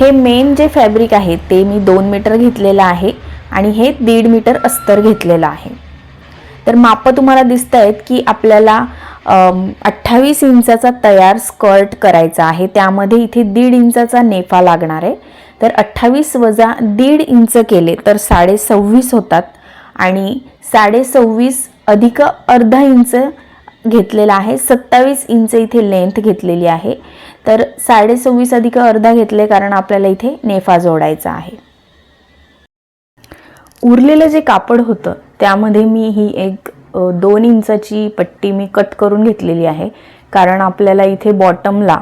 हे मेन जे फॅब्रिक आहे ते मी दोन मीटर घेतलेलं आहे आणि हे दीड मीटर अस्तर घेतलेलं आहे. तर मापं तुम्हाला दिसत आहेत की आपल्याला अठ्ठावीस इंचाचा तयार स्कर्ट करायचा आहे. त्यामध्ये इथे दीड इंचाचा नेफा लागणार आहे. तर अठ्ठावीस वजा दीड इंच केले तर साडे सव्वीस होतात आणि साडे सव्वीस अधिक अर्धा इंच घेतलेला आहे. सत्तावीस इंच इथे लेंथ घेतलेली आहे. तर साडे सव्वीस अधिक अर्धा घेतले कारण आपल्याला इथे नेफा जोडायचा आहे. उरलेलं जे कापड होतं त्यामध्ये मी ही एक दोन इंचाची पट्टी मी कट करून घेतलेली आहे. कारण आपल्याला इथे बॉटमला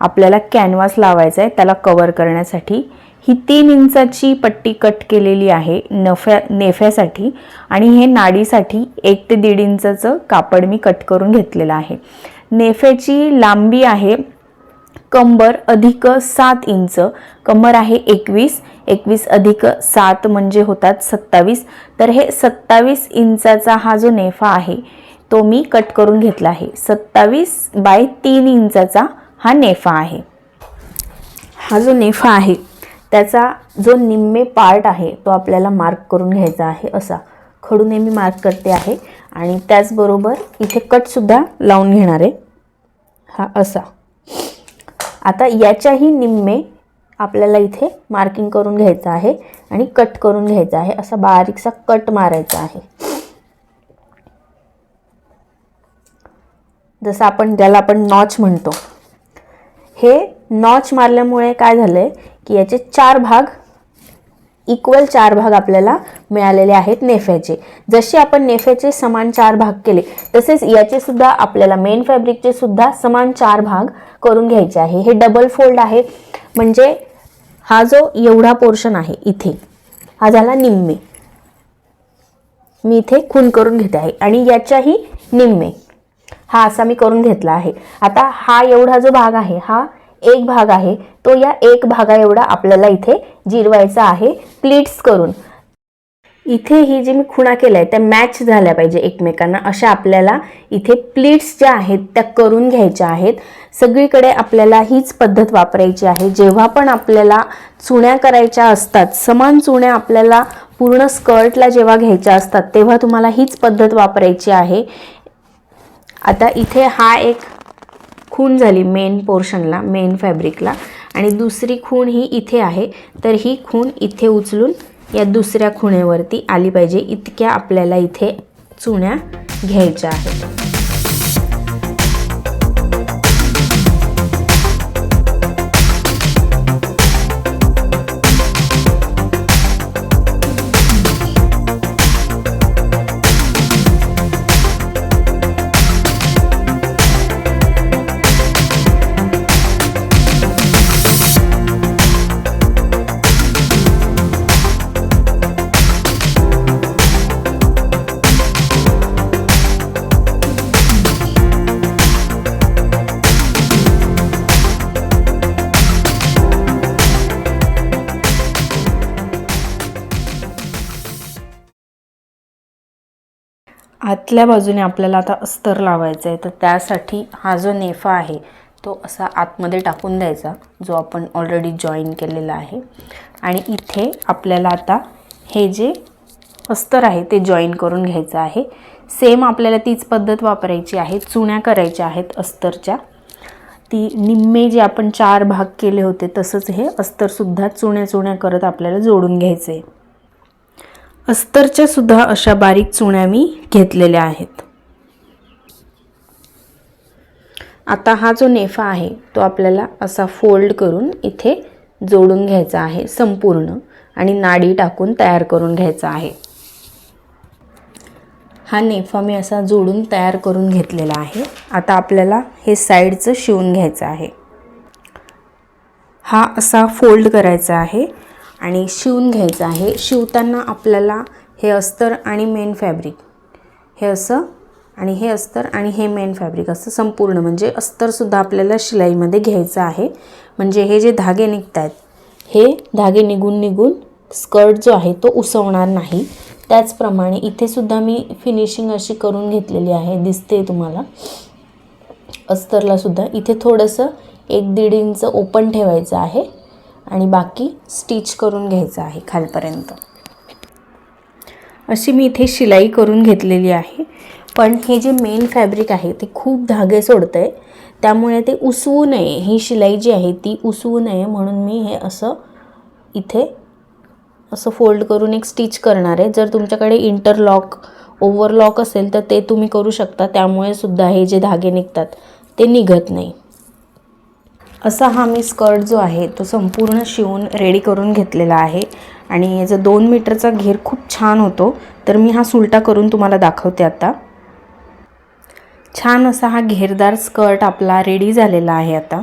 आपल्याला कॅनव्हास लावायचा आहे त्याला कवर करण्यासाठी. ही तीन इंचाची पट्टी कट केलेली आहे नफ्या नेफ्यासाठी आणि हे नाडीसाठी एक ते दीड इंचाचं कापड मी कट करून घेतलेलं आहे. नेफ्याची लांबी आहे कंबर अधिक सात इंच कंबर आहे एकवीस एकवीस अधिक सात म्हणजे होतात सत्तावीस. तर हे सत्तावीस इंचाचा हा जो नेफा आहे तो मी कट करून घेतला आहे. सत्तावीस बाय तीन इंचाचा हा नेफा आहे. हा जो नेफा आहे त्याचा जो निम्मे पार्ट आहे तो आपल्याला मार्क करून घ्यायचा आहे असा. खडूने मी मार्क करते आहे आणि त्याचबरोबर इथे कटसुद्धा लावून घेणार आहे. हा असा. आता याच्याही निम्मे आपल्याला इथे मार्किंग करून घ्यायचं आहे आणि कट करून घ्यायचं आहे असा बारीकसा कट मारायचा आहे. जसं आपण ज्याला आपण नॉच म्हणतो. हे नॉच मारल्यामुळे काय झालंय? की याचे चार भाग इक्वल चार भाग आपल्याला मिळालेले आहेत नेफ्याचे. जसे आपण नेफ्याचे समान चार भाग केले तसेच याचे सुद्धा आपल्याला मेन फॅब्रिकचे सुद्धा समान चार भाग करून घ्यायचे आहे. हे डबल फोल्ड आहे. म्हणजे हा जो एवढा पोर्शन आहे इथे हा झाला निम्मे. मी इथे खून करून घेते आहे. आणि याच्याही निम्मे. हा असा मी करून घेतला आहे. आता हा एवढा जो भाग आहे हा एक भाग आहे. तो या एक भागा एवढा आपल्याला इथे जिरवायचा आहे. प्लीट्स करून. इथे ही जी मी खुणा केल्या आहेत त्या मॅच झाल्या पाहिजे एकमेकांना. अशा आपल्याला इथे प्लीट्स ज्या आहेत त्या करून घ्यायच्या आहेत. सगळीकडे आपल्याला हीच पद्धत वापरायची आहे. जेव्हा पण आपल्याला चुण्या करायच्या असतात समान चुण्या आपल्याला पूर्ण स्कर्टला जेव्हा घ्यायच्या असतात तेव्हा तुम्हाला हीच पद्धत वापरायची आहे. आता इथे हा एक खून झाली मेन पोर्शनला मेन फॅब्रिकला आणि दुसरी खूण ही इथे आहे. तर ही खूण इथे उचलून या दुसऱ्या खुणेवरती आली पाहिजे. इतक्या आपल्याला इथे चुण्या घ्यायच्या आहेत. आतल्या बाजूने आपल्याला आता अस्तर लावायचं आहे. तर त्यासाठी हा जो नेफा आहे तो असा आतमध्ये टाकून द्यायचा जो आपण ऑलरेडी जॉईन केलेला आहे. आणि इथे आपल्याला आता हे जे अस्तर आहे ते जॉईन करून घ्यायचं आहे. सेम आपल्याला तीच पद्धत वापरायची आहे चुण्या करायच्या आहेत अस्तरच्या. ती निम्मे जे आपण चार भाग केले होते तसंच हे अस्तरसुद्धा चुण्या चुण्या करत आपल्याला जोडून घ्यायचं आहे अस्तरच्या सुद्धा अशा बारीक चुण्या मी घेतलेल्या आहेत. आता हा जो नेफा आहे तो आपल्याला असा फोल्ड करून इथे जोडून घ्यायचा आहे संपूर्ण आणि नाडी टाकून तयार करून घ्यायचा आहे. हा नेफा मी असा जोडून तयार करून घेतलेला आहे. आता आपल्याला हे साईडचं शिवून घ्यायचं आहे. हा असा फोल्ड करायचा आहे. आणि शिवून घ्यायचं आहे. शिवताना आपल्याला हे अस्तर आणि मेन फॅब्रिक हे असं आणि हे अस्तर आणि हे मेन फॅब्रिक असं संपूर्ण म्हणजे अस्तरसुद्धा आपल्याला शिलाईमध्ये घ्यायचं आहे. म्हणजे हे जे धागे निघत आहेत हे धागे निघून निघून स्कर्ट जो आहे तो उसवणार नाही. त्याचप्रमाणे इथेसुद्धा मी फिनिशिंग अशी करून घेतलेली आहे. दिसते तुम्हाला. अस्तरलासुद्धा इथे थोडंसं एक दीड इंच ओपन ठेवायचं आहे. आणि बाकी स्टिच करून घ्यायचं आहे खालपर्यंत. अशी मी इथे शिलाई करून घेतलेली आहे. पण हे जे मेन फॅब्रिक आहे ते खूप धागे सोडतं आहे त्यामुळे ते उसवू नये. ही शिलाई जी आहे ती उसवू नये म्हणून मी हे असं इथे असं फोल्ड करून एक स्टिच करणार आहे. जर तुमच्याकडे इंटरलॉक ओव्हरलॉक असेल तर ते तुम्ही करू शकता. त्यामुळे सुद्धा हे जे धागे निघतात ते निघत नाही. असा हा मी स्कर्ट जो आहे तो संपूर्ण शिवून रेडी करून घेतलेला आहे. आणि याचा दोन मीटरचा घेर खूप छान होतो तर मी हा सुलटा करून तुम्हाला दाखवते आता. छान असा हा घेरदार स्कर्ट आपला रेडी झालेला आहे आता.